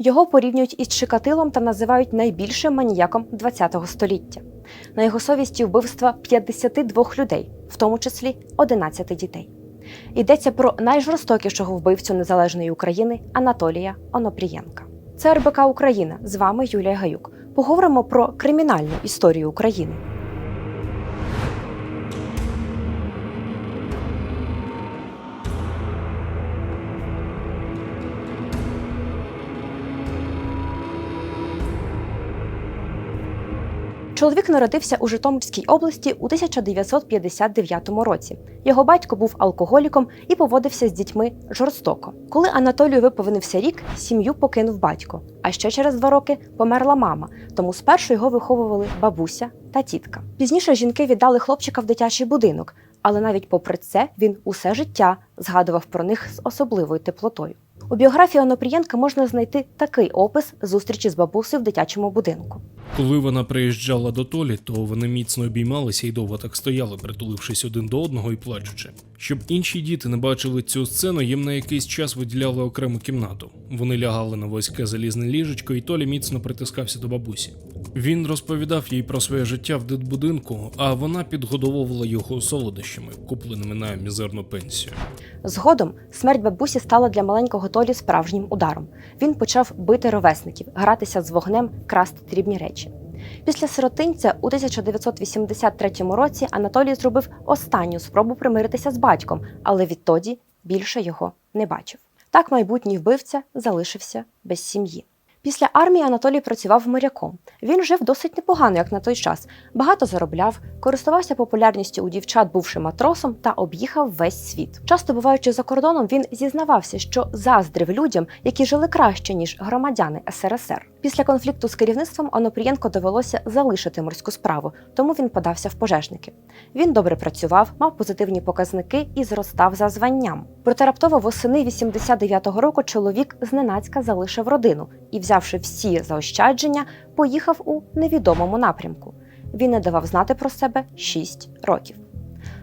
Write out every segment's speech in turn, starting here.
Його порівнюють із Чикатилом та називають найбільшим маніяком ХХ століття. На його совісті вбивства 52 людей, в тому числі 11 дітей. Йдеться про найжорстокішого вбивцю незалежної України Анатолія Онопрієнка. Це РБК Україна. З вами Юлія Гаюк. Поговоримо про кримінальну історію України. Чоловік народився у Житомирській області у 1959 році. Його батько був алкоголіком і поводився з дітьми жорстоко. Коли Анатолію виповнився рік, сім'ю покинув батько. А ще через два роки померла мама, тому спершу його виховували бабуся та тітка. Пізніше жінки віддали хлопчика в дитячий будинок, але навіть попри це він усе життя згадував про них з особливою теплотою. У біографії Онопрієнка можна знайти такий опис зустрічі з бабусею в дитячому будинку. Коли вона приїжджала до Толі, то вони міцно обіймалися і довго так стояли, притулившись один до одного і плачучи. Щоб інші діти не бачили цю сцену, їм на якийсь час виділяли окрему кімнату. Вони лягали на вузьке залізне ліжечко, і Толі міцно притискався до бабусі. Він розповідав їй про своє життя в дитбудинку, а вона підгодовувала його солодощами, купленими на мізерну пенсію. Згодом смерть бабусі стала для маленького Толі справжнім ударом. Він почав бити ровесників, гратися з вогнем, красти дрібні речі. Після сиротинця у 1983 році Анатолій зробив останню спробу примиритися з батьком, але відтоді більше його не бачив. Так майбутній вбивця залишився без сім'ї. Після армії Анатолій працював моряком. Він жив досить непогано, як на той час. Багато заробляв, користувався популярністю у дівчат, бувши матросом, та об'їхав весь світ. Часто буваючи за кордоном, він зізнавався, що заздрив людям, які жили краще ніж громадяни СРСР. Після конфлікту з керівництвом Онопрієнко довелося залишити морську справу, тому він подався в пожежники. Він добре працював, мав позитивні показники і зростав за званням. Проте раптово восени 89-го року чоловік зненацька залишив родину і, взявши всі заощадження, поїхав у невідомому напрямку. Він не давав знати про себе 6 років.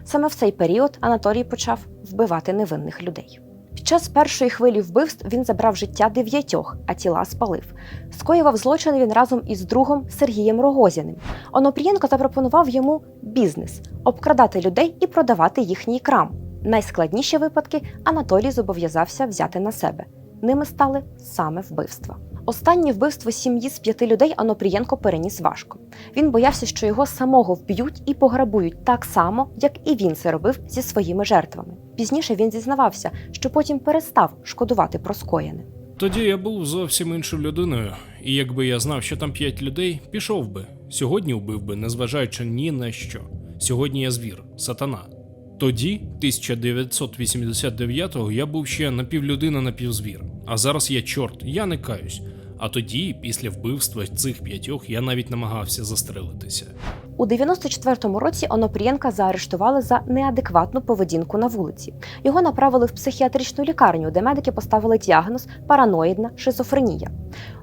Саме в цей період Анатолій почав вбивати невинних людей. Під час першої хвилі вбивств він забрав життя дев'ятьох, а тіла спалив. Скоював злочин він разом із другом Сергієм Рогозіним. Онопрієнко запропонував йому бізнес обкрадати людей і продавати їхній крам. Найскладніші випадки Анатолій зобов'язався взяти на себе. Ними стали саме вбивства. Останнє вбивство сім'ї з п'яти людей Онопрієнко переніс важко. Він боявся, що його самого вб'ють і пограбують так само, як і він це робив зі своїми жертвами. Пізніше він зізнавався, що потім перестав шкодувати про скоєне. Тоді я був зовсім іншою людиною, і якби я знав, що там п'ять людей, пішов би. Сьогодні вбив би, незважаючи ні на що. Сьогодні я звір, сатана. Тоді, 1989-го, я був ще напівлюдина, напівзвір. А зараз я чорт, я не каюсь. А тоді, після вбивства цих п'ятьох, я навіть намагався застрелитися. У 94-му році Онопрієнка заарештували за неадекватну поведінку на вулиці. Його направили в психіатричну лікарню, де медики поставили діагноз параноїдна шизофренія.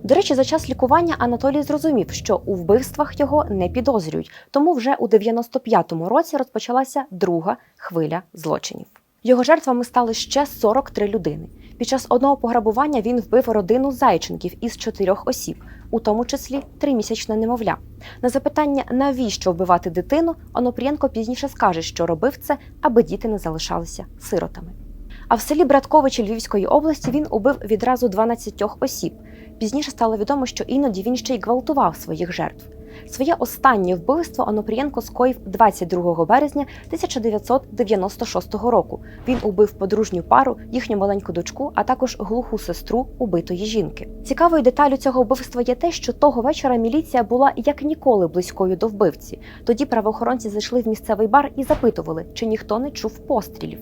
До речі, за час лікування Анатолій зрозумів, що у вбивствах його не підозрюють, тому вже у 95-му році розпочалася друга хвиля злочинів. Його жертвами стали ще 43 людини. Під час одного пограбування він вбив родину зайченків із чотирьох осіб, у тому числі тримісячне немовля. На запитання, навіщо вбивати дитину, Онопрієнко пізніше скаже, що робив це, аби діти не залишалися сиротами. А в селі Братковичі Львівської області він убив відразу 12 осіб. Пізніше стало відомо, що іноді він ще й гвалтував своїх жертв. Своє останнє вбивство Онопрієнко скоїв 22 березня 1996 року. Він убив подружню пару, їхню маленьку дочку, а також глуху сестру убитої жінки. Цікавою деталю цього вбивства є те, що того вечора міліція була як ніколи близькою до вбивці. Тоді правоохоронці зайшли в місцевий бар і запитували, чи ніхто не чув пострілів.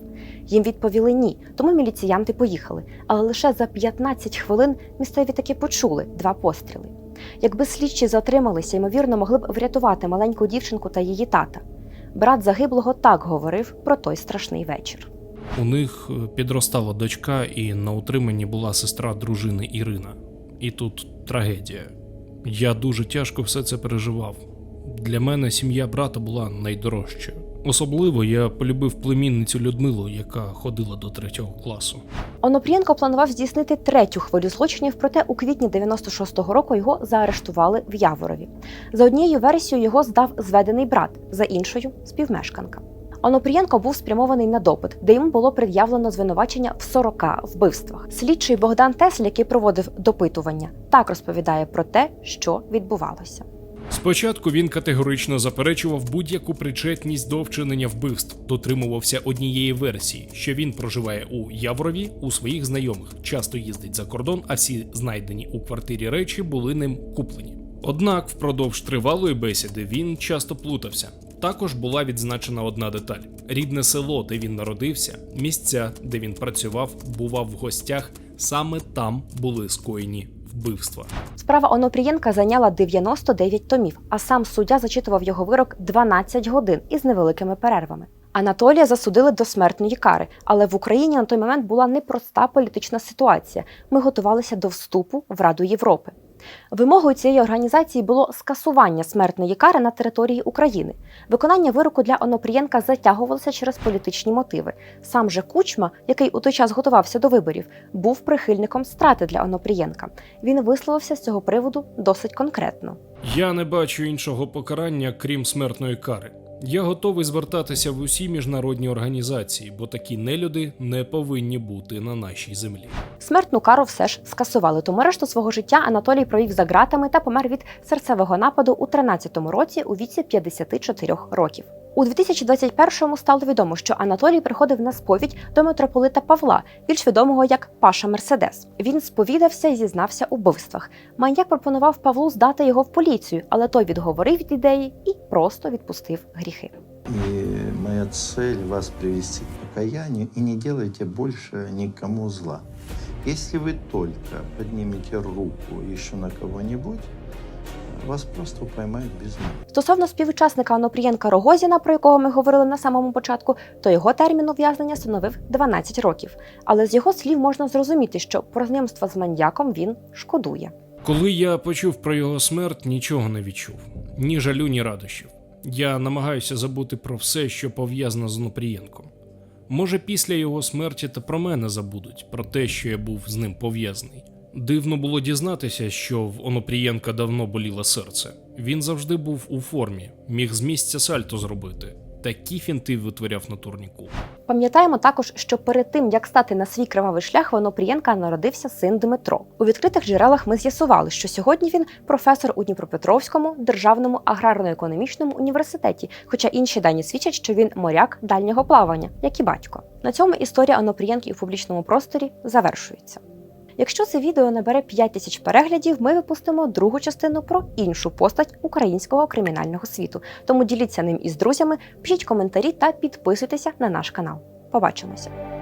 Їм відповіли ні, тому міліціянти поїхали. Але лише за 15 хвилин місцеві таки почули два постріли. Якби слідчі затрималися, ймовірно, могли б врятувати маленьку дівчинку та її тата. Брат загиблого так говорив про той страшний вечір. У них е, підростала дочка, і на утриманні була сестра дружини Ірина. І тут трагедія. Я дуже тяжко все це переживав. Для мене сім'я брата була найдорожчою. Особливо я полюбив племінницю Людмилу, яка ходила до третього класу. Онопрієнко планував здійснити третю хвилю злочинів, проте у квітні 96-го року його заарештували в Яворові. За однією версією його здав зведений брат, за іншою співмешканка. Онопрієнко був спрямований на допит, де йому було пред'явлено звинувачення в 40 вбивствах. Слідчий Богдан Тесль, який проводив допитування, так розповідає про те, що відбувалося. Спочатку він категорично заперечував будь-яку причетність до вчинення вбивств, дотримувався однієї версії, що він проживає у Яворові у своїх знайомих, часто їздить за кордон, а всі знайдені у квартирі речі були ним куплені. Однак впродовж тривалої бесіди він часто плутався. Також була відзначена одна деталь: рідне село, де він народився, місця, де він працював, бував в гостях. Саме там були скоєні вбивства. Справа Онопрієнка зайняла 99 томів, а сам суддя зачитував його вирок 12 годин із невеликими перервами. Анатолія засудили до смертної кари, але в Україні на той момент була непроста політична ситуація. Ми готувалися до вступу в Раду Європи. Вимогою цієї організації було скасування смертної кари на території України. Виконання вироку для Онопрієнка затягувалося через політичні мотиви. Сам же Кучма, який у той час готувався до виборів, був прихильником страти для Онопрієнка. Він висловився з цього приводу досить конкретно. Я не бачу іншого покарання, крім смертної кари. Я готовий звертатися в усі міжнародні організації, бо такі нелюди не повинні бути на нашій землі. Смертну кару все ж скасували, тому решту свого життя Анатолій провів за ґратами та помер від серцевого нападу у 13-му році у віці 54 років. У 2021-му стало відомо, що Анатолій приходив на сповідь до митрополита Павла, більш відомого як Паша Мерседес. Він сповідався і зізнався у вбивствах. Маньяк пропонував Павлу здати його в поліцію, але той відговорив від ідеї і просто відпустив гріхи. И моя цель вас привести к покаянию и не делайте больше никому зла. Если вы только поднимете руку еще на кого-нибудь, вас просто поймают без ног. Стосовно співучасника Онопрієнка Рогозіна, про якого ми говорили на самому початку, то його термін ув'язнення становив 12 років. Але з його слів можна зрозуміти, що про знайомство з маньяком він шкодує. Коли я почув про його смерть, нічого не відчув ні жалю, ні радощів. Я намагаюся забути про все, що пов'язано з Онопрієнком. Може, після його смерті та про мене забудуть, про те, що я був з ним пов'язаний. Дивно було дізнатися, що в Онопрієнка давно боліло серце. Він завжди був у формі, міг з місця сальто зробити. Такі фінти витворяв на турніку. Пам'ятаємо також, що перед тим як стати на свій кривавий шлях, в Онопрієнка народився син Дмитро. У відкритих джерелах ми з'ясували, що сьогодні він професор у Дніпропетровському державному аграрно-економічному університеті, хоча інші дані свідчать, що він моряк дальнього плавання, як і батько. На цьому історія Онопрієнки у публічному просторі завершується. Якщо це відео набере 5 тисяч переглядів, ми випустимо другу частину про іншу постать українського кримінального світу. Тому діліться ним із друзями, пишіть коментарі та підписуйтеся на наш канал. Побачимося!